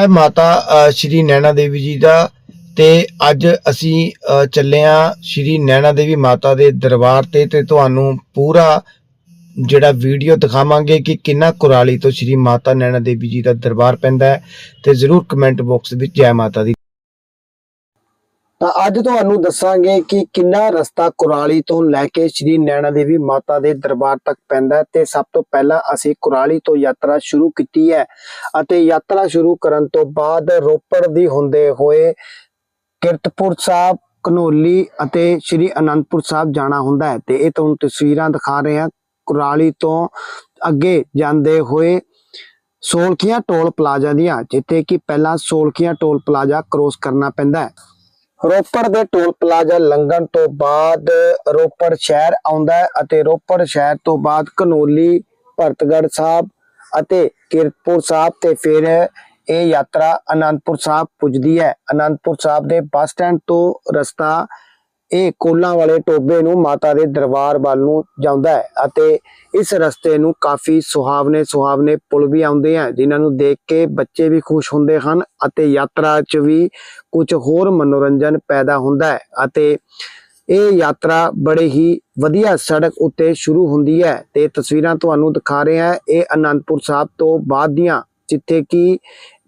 ਹੈ ਮਾਤਾ ਸ਼੍ਰੀ ਨੈਣਾ ਦੇਵੀ ਜੀ ਦਾ ਤੇ ਅੱਜ ਅਸੀਂ ਚੱਲੇ ਆ ਸ਼੍ਰੀ ਨੈਣਾ ਦੇਵੀ ਮਾਤਾ ਦੇ ਦਰਬਾਰ ਤੇ ਤੇ ਤੁਹਾਨੂੰ ਪੂਰਾ ਜਿਹੜਾ ਵੀਡੀਓ ਦਿਖਾਵਾਂਗੇ ਕਿ ਕਿੰਨਾ ਕੁਰਾਲੀ ਤੋਂ ਸ਼੍ਰੀ ਮਾਤਾ ਨੈਣਾ ਦੇਵੀ ਜੀ ਦਾ ਦਰਬਾਰ ਪੈਂਦਾ ਹੈ ਤੇ ਜ਼ਰੂਰ ਕਮੈਂਟ ਬਾਕਸ ਵਿੱਚ ਜੈ ਮਾਤਾ ਦੀ ਤਾਂ ਅੱਜ ਤੁਹਾਨੂੰ ਦੱਸਾਂਗੇ ਕਿ ਕਿੰਨਾ ਰਸਤਾ ਕੁਰਾਲੀ ਤੋਂ ਲੈ ਕੇ ਸ਼੍ਰੀ ਨੈਣਾ ਦੇਵੀ ਮਾਤਾ ਦੇ ਦਰਬਾਰ ਤੱਕ ਪੈਂਦਾ ਤੇ ਸਭ ਤੋਂ ਪਹਿਲਾਂ ਅਸੀਂ ਕੁਰਾਲੀ ਤੋਂ ਯਾਤਰਾ ਸ਼ੁਰੂ ਕੀਤੀ ਹੈ ਅਤੇ ਯਾਤਰਾ ਸ਼ੁਰੂ ਕਰਨ ਤੋਂ ਬਾਅਦ ਰੋਪੜ ਦੀ ਹੁੰਦੇ ਹੋਏ ਕਿਰਤਪੁਰ ਸਾਹਿਬ ਕਨੋਲੀ ਅਤੇ ਸ਼੍ਰੀ ਅਨੰਦਪੁਰ ਸਾਹਿਬ ਜਾਣਾ ਹੁੰਦਾ ਹੈ ਤੇ ਇਹ ਤੁਹਾਨੂੰ ਤਸਵੀਰਾਂ ਦਿਖਾ ਰਹੇ ਹਾਂ। ਕੁਰਾਲੀ ਤੋਂ ਅੱਗੇ ਜਾਂਦੇ ਹੋਏ ਸੋਲਖੀਆਂ ਟੋਲ ਪਲਾਜ਼ਾ ਦੀਆਂ, ਜਿੱਥੇ ਕਿ ਪਹਿਲਾਂ ਸੋਲਖੀਆਂ ਟੋਲ ਪਲਾਜ਼ਾ ਕ੍ਰੋਸ ਕਰਨਾ ਪੈਂਦਾ ਹੈ। ਰੋਪੜ ਦੇ ਟੋਲ ਪਲਾਜ਼ਾ ਲੰਘਣ ਤੋਂ ਬਾਅਦ ਰੋਪੜ ਸ਼ਹਿਰ ਆਉਂਦਾ ਹੈ ਅਤੇ ਰੋਪੜ ਸ਼ਹਿਰ ਤੋਂ ਬਾਅਦ ਕਨੋਲੀ ਭਰਤਗੜ ਸਾਹਿਬ ਅਤੇ ਕਿਰਤਪੁਰ ਸਾਹਿਬ ਤੇ ਫਿਰ ਇਹ ਯਾਤਰਾ ਅਨੰਦਪੁਰ ਸਾਹਿਬ ਪੁੱਜਦੀ ਹੈ। ਅਨੰਦਪੁਰ ਸਾਹਿਬ ਦੇ ਬੱਸ ਸਟੈਂਡ ਤੋਂ ਰਸਤਾ ਇਹ ਕੋਲਾਂ ਵਾਲੇ ਟੋਬੇ ਨੂੰ ਮਾਤਾ ਦੇ ਦਰਬਾਰ ਵੱਲ ਨੂੰ ਜਾਂਦਾ ਹੈ ਅਤੇ ਇਸ ਰਸਤੇ ਨੂੰ ਕਾਫੀ ਸੁਹਾਵਨੇ ਸੁਹਾਵਨੇ ਪੁਲ ਵੀ ਆਉਂਦੇ ਆ, ਜਿਨ੍ਹਾਂ ਨੂੰ ਦੇਖ ਕੇ ਬੱਚੇ ਵੀ ਖੁਸ਼ ਹੁੰਦੇ ਹਨ ਅਤੇ ਯਾਤਰਾ 'ਚ ਵੀ ਕੁਝ ਹੋਰ ਮਨੋਰੰਜਨ ਪੈਦਾ ਹੁੰਦਾ ਹੈ ਅਤੇ ਇਹ ਯਾਤਰਾ ਬੜੇ ਹੀ ਵਧੀਆ ਸੜਕ ਉੱਤੇ ਸ਼ੁਰੂ ਹੁੰਦੀ ਹੈ ਤੇ ਤਸਵੀਰਾਂ ਤੁਹਾਨੂੰ ਦਿਖਾ ਰਹੇ ਹਾਂ। ਇਹ ਅਨੰਦਪੁਰ ਸਾਹਿਬ ਤੋਂ ਬਾਅਦ ਦੀਆਂ, ਜਿੱਥੇ ਕਿ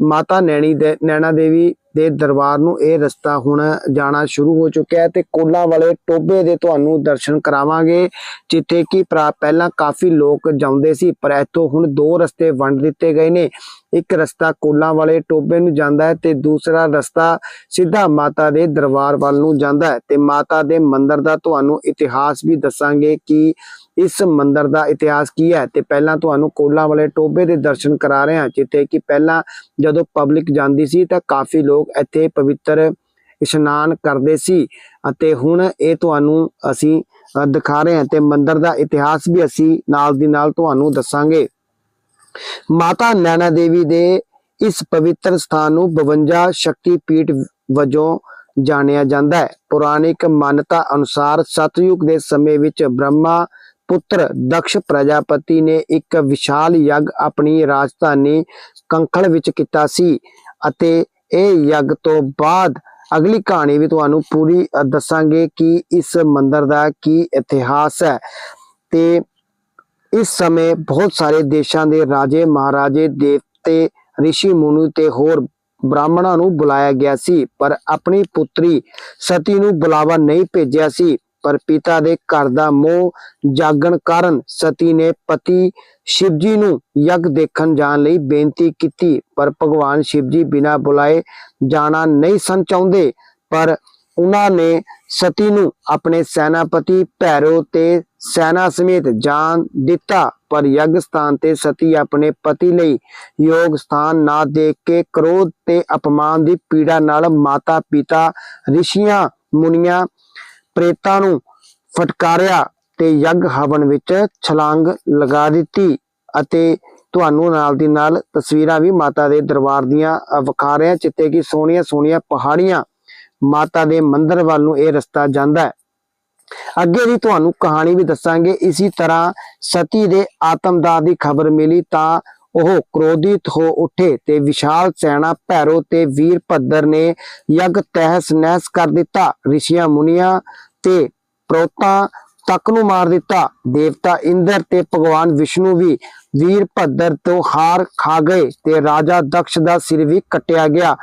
ਮਾਤਾ ਨੈਣੀ ਦੇ, ਨੈਣਾ ਦੇਵੀ ਦੇ ਦਰਬਾਰ ਨੂੰ ਇਹ ਰਸਤਾ ਹੁਣ ਜਾਣਾ ਸ਼ੁਰੂ ਹੋ ਚੁੱਕਿਆ ਹੈ ਤੇ ਕੋਲਾਂ ਵਾਲੇ ਟੋਬੇ ਦੇ ਤੁਹਾਨੂੰ ਦਰਸ਼ਨ ਕਰਾਵਾਂਗੇ, ਜਿੱਥੇ ਕਿ ਪ੍ਰਾ- ਪਹਿਲਾਂ ਕਾਫੀ ਲੋਕ ਜਾਂਦੇ ਸੀ, ਪਰ ਇੱਥੋਂ ਹੁਣ ਦੋ ਰਸਤੇ ਵੰਡ ਦਿੱਤੇ ਗਏ ਨੇ। ਇੱਕ ਰਸਤਾ ਕੋਲਾਂ ਵਾਲੇ ਟੋਬੇ ਨੂੰ ਜਾਂਦਾ ਹੈ ਤੇ ਦੂਸਰਾ ਰਸਤਾ ਸਿੱਧਾ ਮਾਤਾ ਦੇ ਦਰਬਾਰ ਵੱਲ ਨੂੰ ਜਾਂਦਾ ਹੈ ਤੇ ਮਾਤਾ ਦੇ ਮੰਦਿਰ ਦਾ ਤੁਹਾਨੂੰ ਇਤਿਹਾਸ ਵੀ ਦੱਸਾਂਗੇ ਕਿ ਇਸ ਮੰਦਿਰ ਦਾ ਇਤਿਹਾਸ ਕੀ ਹੈ ਤੇ ਪਹਿਲਾਂ ਤੁਹਾਨੂੰ ਕੋਲਾਂ ਵਾਲੇ ਟੋਬੇ ਦੇ ਦਰਸ਼ਨ ਕਰਾ ਰਹੇ ਹਾਂ, ਜਿੱਥੇ ਕਿ ਪਹਿਲਾਂ ਜਦੋਂ ਪਬਲਿਕ ਜਾਂਦੀ ਸੀ ਤਾਂ ਕਾਫੀ ਲੋਕ ਇੱਥੇ ਪਵਿੱਤਰ ਇਸ਼ਨਾਨ ਕਰਦੇ ਸੀ ਅਤੇ ਹੁਣ ਇਹ ਤੁਹਾਨੂੰ ਅਸੀਂ ਦਿਖਾ ਰਹੇ ਹਾਂ ਤੇ ਮੰਦਿਰ ਦਾ ਇਤਿਹਾਸ ਵੀ ਅਸੀਂ ਨਾਲ ਦੀ ਨਾਲ ਤੁਹਾਨੂੰ ਦੱਸਾਂਗੇ। ਮਾਤਾ ਨੈਣਾ ਦੇਵੀ ਦੇ ਇਸ ਪਵਿੱਤਰ ਸਥਾਨ ਨੂੰ 52 ਸ਼ਕਤੀ ਪੀਠ ਵਜੋਂ ਜਾਣਿਆ ਜਾਂਦਾ ਹੈ। ਪੁਰਾਣਿਕ ਮਾਨਤਾ ਅਨੁਸਾਰ ਸਤਯੁਗ ਦੇ ਸਮੇਂ ਵਿੱਚ ਬ੍ਰਹਮਾ ਪੁੱਤਰ ਦਕਸ਼ ਪ੍ਰਜਾਪਤੀ ਨੇ ਇੱਕ ਵਿਸ਼ਾਲ ਯੱਗ ਆਪਣੀ ਰਾਜਧਾਨੀ ਕੰਖਲ ਵਿੱਚ ਕੀਤਾ ਸੀ ਅਤੇ ਇਹ ਯੱਗ ਤੋਂ ਬਾਅਦ ਅਗਲੀ ਕਹਾਣੀ ਵੀ ਤੁਹਾਨੂੰ ਪੂਰੀ ਦੱਸਾਂਗੇ ਕਿ ਇਸ ਮੰਦਿਰ ਦਾ ਕੀ ਇਤਿਹਾਸ ਹੈ। ਤੇ ਇਸ ਸਮੇਂ ਬਹੁਤ ਸਾਰੇ ਦੇਸ਼ਾਂ ਦੇ ਰਾਜੇ, ਮਹਾਰਾਜੇ, ਦੇਵਤੇ, ਰਿਸ਼ੀ, ਮੁਨੀ ਤੇ ਹੋਰ ਬ੍ਰਾਹਮਣਾਂ ਨੂੰ ਬੁਲਾਇਆ ਗਿਆ ਸੀ, ਪਰ ਆਪਣੀ ਪੁੱਤਰੀ ਸਤੀ ਨੂੰ ਬੁਲਾਵਾ ਨਹੀਂ ਭੇਜਿਆ ਸੀ, ਪਰ ਪਿਤਾ ਦੇ ਘਰ ਦਾ ਮੋਹ ਜਾਗਣ ਕਾਰਨ ਸਤੀ ਨੇ ਪਤੀ ਸ਼ਿਵਜੀ ਨੂੰ ਯੱਗ ਦੇਖਣ ਜਾਣ ਲਈ ਬੇਨਤੀ ਕੀਤੀ, ਪਰ ਭਗਵਾਨ ਸ਼ਿਵਜੀ ਬਿਨਾ ਬੁਲਾਏ ਜਾਣਾ ਨਹੀਂ ਸਨ ਚਾਹੁੰਦੇ, ਪਰ ਉਹਨਾਂ ਨੇ ਸਤੀ ਨੂੰ ਆਪਣੇ ਸੈਨਾਪਤੀ ਭੈਰੋ ਤੇ ਸੈਨਾ ਸਮੇਤ ਜਾਨ ਦਿੱਤਾ ਪਰ ਯੱਗ ਸਥਾਨ ਤੇ ਸਤੀ ਆਪਣੇ ਪਤੀ ਲਈ ਯੋਗ ਸਥਾਨ ਨਾ ਦੇਖ ਕੇ ਕ੍ਰੋਧ ਤੇ ਅਪਮਾਨ ਦੀ ਪੀੜਾ ਨਾਲ ਮਾਤਾ ਪਿਤਾ ਰਿਸ਼ੀਆਂ ਮੁਨੀਆਂ ਪ੍ਰੇਤਾਂ ਨੂੰ ਫਟਕਾਰਿਆ ਤੇ ਯੱਗ ਹਵਨ ਵਿੱਚ ਛਲਾਂਗ ਲਗਾ ਦਿੱਤੀ ਅਤੇ ਤੁਹਾਨੂੰ ਨਾਲ ਦੀ ਨਾਲ ਤਸਵੀਰਾਂ ਵੀ ਮਾਤਾ ਦੇ ਦਰਬਾਰ ਦੀਆਂ ਅ, ਵਿਖਾ ਰਹੇ ਹਾਂ ਜਿੱਥੇ ਕਿ ਸੋਹਣੀਆਂ ਸੋਹਣੀਆਂ ਪਹਾੜੀਆਂ ਮਾਤਾ ਦੇ ਮੰਦਿਰ ਵੱਲ ਨੂੰ ਇਹ ਰਸਤਾ ਜਾਂਦਾ ਹੈ। ਅੱਗੇ ਦੀ ਤੁਹਾਨੂੰ ਕਹਾਣੀ ਵੀ ਦੱਸਾਂਗੇ। ਇਸੇ ਤਰ੍ਹਾਂ ਸਤੀ ਦੇ ਆਤਮਦਾਹ ਦੀ ਖਬਰ ਮਿਲੀ ਤਾਂ ਉਹ ਕ੍ਰੋਧਿਤ ਹੋ ਉੱਠੇ ਤੇ ਵਿਸ਼ਾਲ ਸੈਨਾ ਭੈਰੋ ਤੇ ਵੀਰ ਭੱਦਰ ਨੇ ਯੱਗ ਤਹਿਸ ਨਹਿਸ ਕਰ ਦਿੱਤਾ। ਰਿਸ਼ੀਆਂ, ਮੁਨੀਆਂ ਤੇ ਪ੍ਰੋਤਾਂ ਤੱਕ ਨੂੰ ਮਾਰ ਦਿੱਤਾ। ਦੇਵਤਾ ਇੰਦਰ ਤੇ ਭਗਵਾਨ ਵਿਸ਼ਨੂੰ ਵੀ ਵੀਰ ਭੱਦਰ ਤੋਂ ਹਾਰ ਖਾ ਗਏ ਤੇ ਰਾਜਾ ਦਕਸ਼ ਦਾ ਸਿਰ ਵੀ ਕੱਟਿਆ ਗਿਆ।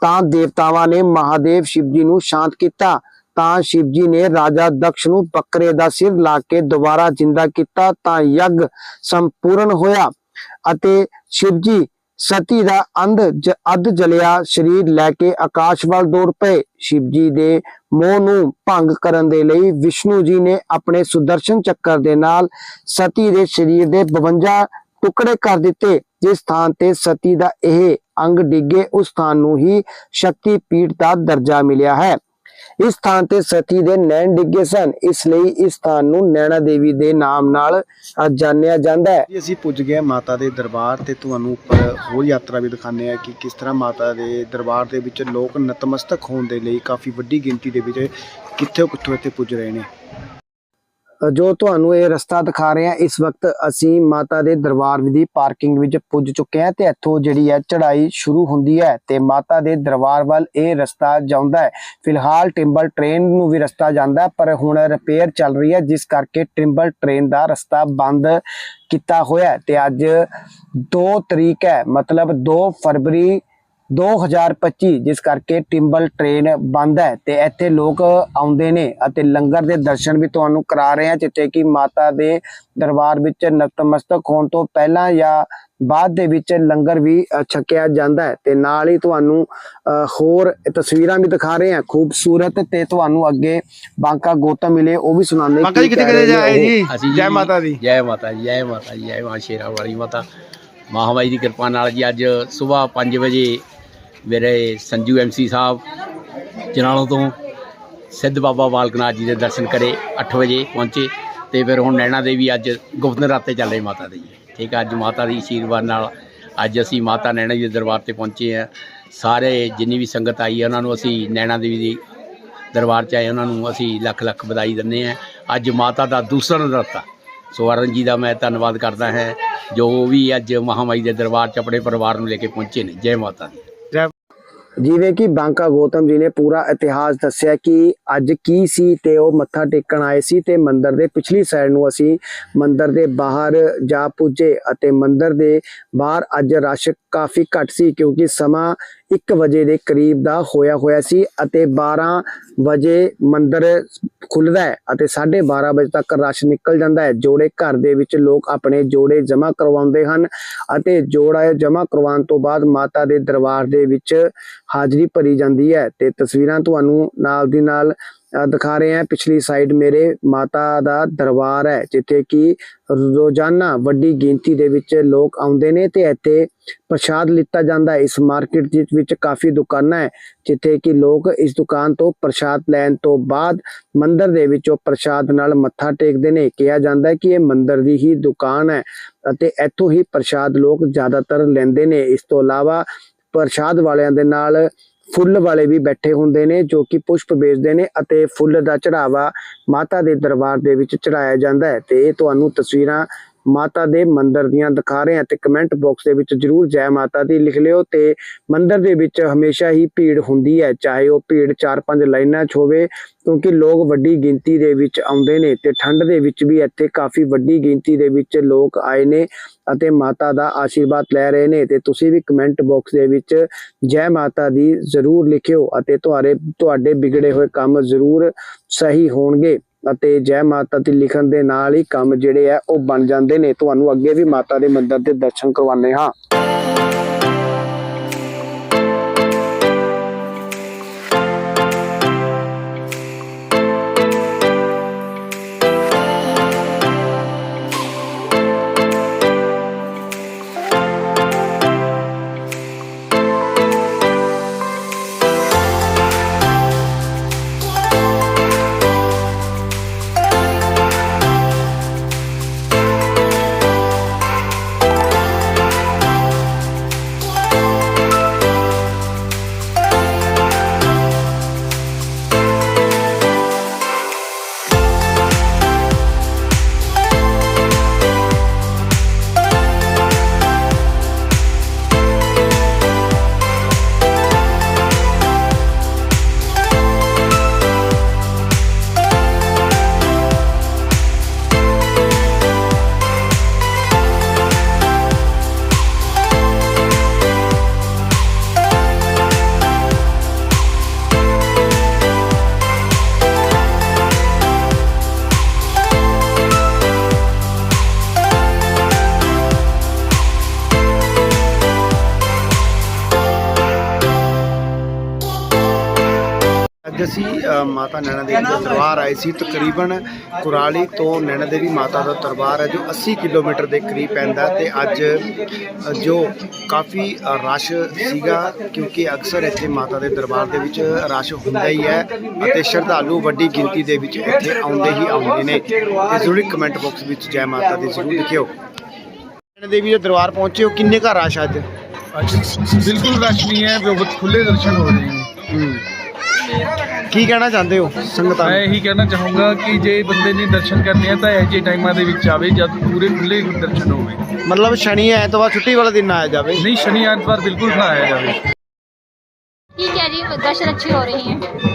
ਤਾਂ ਦੇਵਤਾਵਾਂ ਨੇ ਮਹਾਦੇਵ ਸ਼ਿਵ ਜੀ ਨੂੰ ਸ਼ਾਂਤ ਕੀਤਾ। ਤਾਂ ਸ਼ਿਵ ਜੀ ਨੇ ਰਾਜਾ ਦਕਸ਼ ਨੂੰ ਬੱਕਰੇ ਦਾ ਸਿਰ ਲਾ ਕੇ ਦੁਬਾਰਾ ਜਿੰਦਾ ਕੀਤਾ ਤਾਂ ਯੱਗ ਸੰਪੂਰਨ ਹੋਇਆ ਅਤੇ ਸ਼ਿਵ ਜੀ ਸਤੀ ਦਾ ਅੰਧ ਅੱਧ ਜਲਿਆ ਸਰੀਰ ਲੈ ਕੇ ਆਕਾਸ਼ ਵੱਲ ਦੌੜ ਪਏ। ਸ਼ਿਵ ਜੀ ਦੇ ਮੋਹ ਨੂੰ ਭੰਗ ਕਰਨ ਦੇ ਲਈ ਵਿਸ਼ਨੂੰ ਜੀ ਨੇ ਆਪਣੇ ਸੁਦਰਸ਼ਨ ਚੱਕਰ ਦੇ ਨਾਲ ਸਤੀ ਦੇ ਸਰੀਰ ਦੇ 52 ਟੁਕੜੇ ਕਰ ਦਿੱਤੇ। ਜਿਸ ਥਾਂ ਤੇ ਸਤੀ ਦਾ ਇਹ ਅੰਗ ਡਿੱਗੇ, ਉਸ ਸਥਾਨ ਨੂੰ ਹੀ ਸ਼ਕਤੀ ਪੀਠ ਦਾ ਦਰਜਾ ਮਿਲਿਆ ਹੈ। ਇਸ ਸਥਾਨ ਤੇ ਸਤੀ ਦੇ ਨੈਣ ਡਿੱਗੇ ਸਨ। ਇਸ ਲਈ ਇਸ ਸਥਾਨ ਨੂੰ ਨੈਣਾ ਦੇਵੀ ਦੇ ਨਾਮ ਨਾਲ ਜਾਣਿਆ ਜਾਂਦਾ ਹੈ। ਅਸੀਂ ਪੁੱਜ ਗਏ ਮਾਤਾ ਦੇ ਦਰਬਾਰ ਤੇ ਤੁਹਾਨੂੰ ਉੱਪਰ ਹੋਰ ਯਾਤਰਾ ਵੀ ਦਿਖਾਣੇ ਆ ਕਿ ਕਿਸ ਤਰ੍ਹਾਂ ਮਾਤਾ ਦੇ ਦਰਬਾਰ ਦੇ ਵਿੱਚ ਲੋਕ ਨਤਮਸਤਕ ਹੋਣ ਦੇ ਲਈ ਕਾਫੀ ਵੱਡੀ ਗਿਣਤੀ ਦੇ ਵਿੱਚ ਕਿੱਥੇ ਕਿੱਥੋਂ ਇੱਥੇ ਪੁੱਜ ਰਹੇ ਨੇ। ਜੋ ਤੁਹਾਨੂੰ ਇਹ ਰਸਤਾ ਦਿਖਾ ਰਹੇ ਹਾਂ, ਇਸ ਵਕਤ ਅਸੀਂ ਮਾਤਾ ਦੇ ਦਰਬਾਰ ਦੀ ਪਾਰਕਿੰਗ ਵਿੱਚ ਪੁੱਜ ਚੁੱਕੇ ਹਾਂ ਤੇ ਇੱਥੋਂ ਜਿਹੜੀ ਹੈ ਚੜ੍ਹਾਈ ਸ਼ੁਰੂ ਹੁੰਦੀ ਹੈ ਤੇ ਮਾਤਾ ਦੇ ਦਰਬਾਰ ਵੱਲ ਇਹ ਰਸਤਾ ਜਾਂਦਾ ਹੈ। ਫਿਲਹਾਲ ਟਿੰਬਲ ਟ੍ਰੇਨ ਨੂੰ ਵੀ ਰਸਤਾ ਜਾਂਦਾ ਪਰ ਹੁਣ ਰਿਪੇਅਰ ਚੱਲ ਰਹੀ ਹੈ, ਜਿਸ ਕਰਕੇ ਟਿੰਬਲ ਟ੍ਰੇਨ ਦਾ ਰਸਤਾ ਬੰਦ ਕੀਤਾ ਹੋਇਆ ਹੈ ਤੇ ਅੱਜ 2 ਤਰੀਕ ਹੈ, ਮਤਲਬ 2 ਫਰਵਰੀ 2025 ਜਿਸ ਕਰਕੇ ਟਿੰਬਲ ਟ੍ਰੇਨ ਬੰਦ ਹੈ ਤੇ ਇੱਥੇ ਲੋਕ ਆਉਂਦੇ ਨੇ ਅਤੇ ਲੰਗਰ ਦੇ ਦਰਸ਼ਨ ਵੀ ਤੁਹਾਨੂੰ ਕਰਾ ਰਹੇ ਹਾਂ ਜਿੱਥੇ ਕਿ ਮਾਤਾ ਦੇ ਦਰਬਾਰ ਵਿੱਚ ਨਤਮਸਤਕ ਹੋਣ ਤੋਂ ਪਹਿਲਾਂ ਜਾਂ ਬਾਅਦ ਦੇ ਵਿੱਚ ਲੰਗਰ ਵੀ ਛਕਿਆ ਜਾਂਦਾ ਹੈ। ਤੇ ਨਾਲ ਹੀ ਤੁਹਾਨੂੰ ਹੋਰ ਤਸਵੀਰਾਂ ਵੀ ਦਿਖਾ ਰਹੇ ਹਾਂ। ਖੂਬਸੂਰਤ ਤੇ ਤੁਹਾਨੂੰ ਅੱਗੇ ਬਾਂਕਾ ਗੌਤਮ ਮਿਲੇ ਉਹ ਵੀ ਸੁਣਾਉਂਦੇ ਬਾਂਕਾ ਜੀ ਕਿੱਥੇ ਕਿੱਥੇ ਜਾਏ। ਜੀ ਜੈ? ਮਾਤਾ ਦੀ। ਜੈ ਮਾਤਾ ਜੀ ਜੈ ਮਾਤਾ ਜੀ ਜੈ ਮਾਂ ਸ਼ੇਰਾ ਵਾਲੀ ਮਾਤਾ। ਮਹਾਮਾਈ ਦੀ ਕਿਰਪਾ ਨਾਲ ਜੀ ਅੱਜ ਸਵੇਰ 5 ਵਜੇ ਮੇਰੇ ਸੰਜੂ ਐਮਸੀ ਸਾਹਿਬ, ਜਨਾਲੋਂ ਤੋਂ ਸਿੱਧ ਬਾਬਾ ਬਾਲਕਨਾਥ ਜੀ ਦੇ ਦਰਸ਼ਨ ਕਰੇ 8 ਵਜੇ ਪਹੁੰਚੇ ਤੇ ਫਿਰ ਹੁਣ ਨੈਣਾ ਦੇਵੀ ਅੱਜ ਗੁਪਤ ਨਰਾਤੇ ਚੱਲ ਰਹੇ ਮਾਤਾ ਦੇ ਜੀ। ਠੀਕ ਆ, ਅੱਜ ਮਾਤਾ ਦੀ ਆਸ਼ੀਰਵਾਦ ਨਾਲ ਅੱਜ ਅਸੀਂ ਮਾਤਾ ਨੈਣਾ ਜੀ ਦੇ ਦਰਬਾਰ ਤੇ ਪਹੁੰਚੇ ਆ। ਸਾਰੇ ਜਿੰਨੀ ਵੀ ਸੰਗਤ ਆਈ ਹੈ ਉਹਨਾਂ ਨੂੰ ਅਸੀਂ ਨੈਣਾ ਦੇਵੀ ਦੀ ਦਰਬਾਰ ਚ ਆਏ, ਉਹਨਾਂ ਨੂੰ ਅਸੀਂ ਲੱਖ ਲੱਖ ਵਧਾਈ ਦਿੰਦੇ ਹਾਂ ਅੱਜ ਮਾਤਾ ਦਾ ਦੂਸਰਾ ਨਰਾਤਾ, ਸਵਰਨ ਜੀ ਦਾ ਮੈਂ ਧੰਨਵਾਦ ਕਰਦਾ ਹਾਂ, ਜੋ ਵੀ ਅੱਜ ਮਹਾਮਾਈ ਦੇ ਦਰਬਾਰ ਚ ਆਪਣੇ ਪਰਿਵਾਰ ਨੂੰ ਲੈ ਕੇ ਪਹੁੰਚੇ ਨੇ। ਜੈ ਮਾਤਾ ਦੀ। ਜਿਵੇਂ ਕਿ ਬਾਂਕਾ ਗੌਤਮ ਜੀ ਨੇ ਪੂਰਾ ਇਤਿਹਾਸ ਦੱਸਿਆ ਕਿ ਅੱਜ ਕੀ ਸੀ ਤੇ ਉਹ ਮੱਥਾ ਟੇਕਣ ਆਏ ਸੀ ਤੇ ਮੰਦਿਰ ਦੇ ਪਿਛਲੀ ਸਾਈਡ ਨੂੰ ਅਸੀਂ ਮੰਦਿਰ ਦੇ ਬਾਹਰ ਜਾ ਪੁੱਜੇ ਅਤੇ ਮੰਦਰ ਦੇ ਬਾਹਰ ਅੱਜ ਰਸ਼ ਕਾਫੀ ਘੱਟ ਸੀ ਕਿਉਂਕਿ ਸਮਾਂ 1 ਵਜੇ ਦੇ ਕਰੀਬ ਦਾ ਹੋਇਆ ਹੋਇਆ ਸੀ ਅਤੇ 12 ਵਜੇ ਮੰਦਿਰ ਖੁੱਲਦਾ ਹੈ ਅਤੇ 12:30 ਵਜੇ ਤੱਕ ਰਸ਼ ਨਿਕਲ ਜਾਂਦਾ ਹੈ। ਜੋੜੇ ਘਰ ਦੇ ਵਿੱਚ ਲੋਕ ਆਪਣੇ ਜੋੜੇ ਜਮ੍ਹਾਂ ਕਰਵਾਉਂਦੇ ਹਨ ਅਤੇ ਜੋੜਾ ਜਮ੍ਹਾਂ ਕਰਵਾਉਣ ਤੋਂ ਬਾਅਦ ਮਾਤਾ ਦੇ ਦਰਬਾਰ ਦੇ ਵਿੱਚ ਹਾਜ਼ਰੀ ਭਰੀ ਜਾਂਦੀ ਹੈ ਤੇ ਤਸਵੀਰਾਂ ਤੁਹਾਨੂੰ ਨਾਲ ਦੀ ਨਾਲ ਦਿਖਾ ਰਹੇ ਹਾਂ। ਪਿਛਲੀ ਸਾਈਡ ਮੇਰੇ ਮਾਤਾ ਦਾ ਦਰਬਾਰ ਹੈ, ਜਿੱਥੇ ਕਿ ਰੋਜ਼ਾਨਾ ਵੱਡੀ ਗਿਣਤੀ ਦੇ ਵਿੱਚ ਲੋਕ ਆਉਂਦੇ ਨੇ ਤੇ ਇੱਥੇ ਪ੍ਰਸ਼ਾਦ ਲਿੱਤਾ ਜਾਂਦਾ ਹੈ। ਇਸ ਮਾਰਕੀਟ ਦੇ ਵਿੱਚ ਕਾਫੀ ਦੁਕਾਨਾਂ ਹੈ, ਜਿੱਥੇ ਕਿ ਲੋਕ ਇਸ ਦੁਕਾਨ ਤੋਂ ਪ੍ਰਸ਼ਾਦ ਲੈਣ ਤੋਂ ਬਾਅਦ ਮੰਦਿਰ ਦੇ ਵਿੱਚੋਂ ਪ੍ਰਸ਼ਾਦ ਨਾਲ ਮੱਥਾ ਟੇਕਦੇ ਨੇ। ਕਿਹਾ ਜਾਂਦਾ ਹੈ ਕਿ ਇਹ ਮੰਦਿਰ ਦੀ ਹੀ ਦੁਕਾਨ ਹੈ ਅਤੇ ਇੱਥੋਂ ਹੀ ਪ੍ਰਸ਼ਾਦ ਲੋਕ ਜ਼ਿਆਦਾਤਰ ਲੈਂਦੇ ਨੇ। ਇਸ ਤੋਂ ਇਲਾਵਾ ਪ੍ਰਸ਼ਾਦ ਵਾਲਿਆਂ ਦੇ ਨਾਲ ਫੁੱਲ ਵਾਲੇ ਵੀ ਬੈਠੇ ਹੁੰਦੇ ਨੇ, ਜੋ ਕਿ ਪੁਸ਼ਪ ਵੇਚਦੇ ਨੇ ਅਤੇ ਫੁੱਲ ਦਾ ਚੜਾਵਾ ਮਾਤਾ ਦੇ ਦਰਬਾਰ ਦੇ ਵਿੱਚ ਚੜਾਇਆ ਜਾਂਦਾ ਹੈ। ਤੇ ਇਹ ਤੁਹਾਨੂੰ ਤਸਵੀਰਾਂ ਮਾਤਾ ਦੇ ਮੰਦਿਰ ਦੀਆਂ ਦਿਖਾ ਰਹੇ ਹਾਂ ਤੇ ਕਮੈਂਟ ਬਾਕਸ ਦੇ ਵਿੱਚ ਜਰੂਰ ਜੈ ਮਾਤਾ ਦੀ ਲਿਖ ਲਿਓ ਤੇ ਮੰਦਿਰ ਦੇ ਵਿੱਚ ਹਮੇਸ਼ਾ ਹੀ ਭੀੜ ਹੁੰਦੀ ਹੈ, ਚਾਹੇ ਉਹ ਭੀੜ 4-5 ਲਾਈਨਾਂ 'ਚ ਹੋਵੇ, ਕਿਉਂਕਿ ਲੋਕ ਵੱਡੀ ਗਿਣਤੀ ਦੇ ਵਿੱਚ ਆਉਂਦੇ ਨੇ ਤੇ ਠੰਡ ਦੇ ਵਿੱਚ ਵੀ ਇੱਥੇ ਕਾਫੀ ਵੱਡੀ ਗਿਣਤੀ ਦੇ ਵਿੱਚ ਲੋਕ ਆਏ ਨੇ ਅਤੇ ਮਾਤਾ ਦਾ ਆਸ਼ੀਰਵਾਦ ਲੈ ਰਹੇ ਨੇ ਤੇ ਤੁਸੀਂ ਵੀ ਕਮੈਂਟ ਬਾਕਸ ਦੇ ਵਿੱਚ ਜੈ ਮਾਤਾ ਦੀ ਜ਼ਰੂਰ ਲਿਖਿਓ ਅਤੇ ਤੁਹਾਡੇ ਤੁਹਾਡੇ ਵਿਗੜੇ ਹੋਏ ਕੰਮ ਜ਼ਰੂਰ ਸਹੀ ਹੋਣਗੇ। ਅਤੇ ਜੈ ਮਾਤਾ ਦੀ ਲਿਖਣ ਦੇ ਨਾਲ ਹੀ ਕੰਮ ਜਿਹੜੇ ਆ ਉਹ ਬਣ ਜਾਂਦੇ ਨੇ। ਤੁਹਾਨੂੰ ਅੱਗੇ ਵੀ ਮਾਤਾ ਦੇ ਮੰਦਿਰ ਦੇ ਦਰਸ਼ਨ ਕਰਵਾਉਂਦੇ ਹਾਂ। ਅਸੀਂ ਮਾਤਾ ਨੈਣਾ ਦੇਵੀ ਦਾ ਦਰਬਾਰ ਆਏ ਸੀ। ਤਕਰੀਬਨ ਕੁਰਾਲੀ ਤੋਂ ਨੈਣਾ ਦੇਵੀ ਮਾਤਾ ਦਾ ਦਰਬਾਰ ਹੈ ਜੋ 80 ਕਿਲੋਮੀਟਰ ਦੇ ਕਰੀਬ ਪੈਂਦਾ ਤੇ ਅੱਜ ਜੋ ਕਾਫੀ ਰਸ਼ ਸੀਗਾ ਕਿਉਂਕਿ ਅਕਸਰ ਇੱਥੇ ਮਾਤਾ ਦੇ ਦਰਬਾਰ ਦੇ ਵਿੱਚ ਰਸ਼ ਹੁੰਦਾ ਹੀ ਹੈ ਅਤੇ ਸ਼ਰਧਾਲੂ ਵੱਡੀ ਗਿਣਤੀ ਦੇ ਵਿੱਚ ਇੱਥੇ ਆਉਂਦੇ ਹੀ ਆਉਂਦੇ ਨੇ। ਤੇ ਜ਼ਰੂਰ ਕਮੈਂਟ ਬਾਕਸ ਵਿੱਚ ਜੈ ਮਾਤਾ ਦੀ ਜ਼ਰੂਰ ਲਿਖਿਓ। ਨੈਣਾ ਦੇਵੀ ਦੇ ਦਰਬਾਰ ਪਹੁੰਚੇ ਹੋ ਕਿੰਨੇ ਘਰ ਰਸ਼ ਅੱਜ? ਅੱਜ ਬਿਲਕੁਲ ਰਸ਼ ਨਹੀਂ ਹੈ ਬਹੁਤ ਖੁੱਲੇ ਦਰਸ਼ਨ ਹੋ ਰਹੇ ਨੇ। ਹੂੰ। ਕੀ ਕਹਿਣਾ ਚਾਹੁੰਦੇ ਹੋ ਸੰਗਤਾਂ ਮੈਂ ਨੂੰ ਇਹੀ ਕਹਿਣਾ ਚਾਹੂੰਗਾ ਕਿ ਜੇ ਬੰਦੇ ਨੇ ਦਰਸ਼ਨ ਕਰਨੇ ਆ ਤਾਂ ਇਹੋ ਜਿਹੇ ਟਾਈਮਾਂ ਦੇ ਵਿੱਚ ਆਵੇ ਜਦ ਪੂਰੇ ਖੁੱਲੇ ਦਰਸ਼ਨ ਹੋਵੇ ਮਤਲਬ ਸ਼ਨੀ ਐਤਵਾਰ ਛੁੱਟੀ ਵਾਲੇ ਦਿਨ ਆਇਆ ਜਾਵੇ ਨਹੀਂ ਸ਼ਨੀ ਐਤਵਾਰ ਬਿਲਕੁਲ ਨਾ ਆਇਆ ਜਾਵੇ ठीक है जी दर्शन अच्छे हो रहे हैं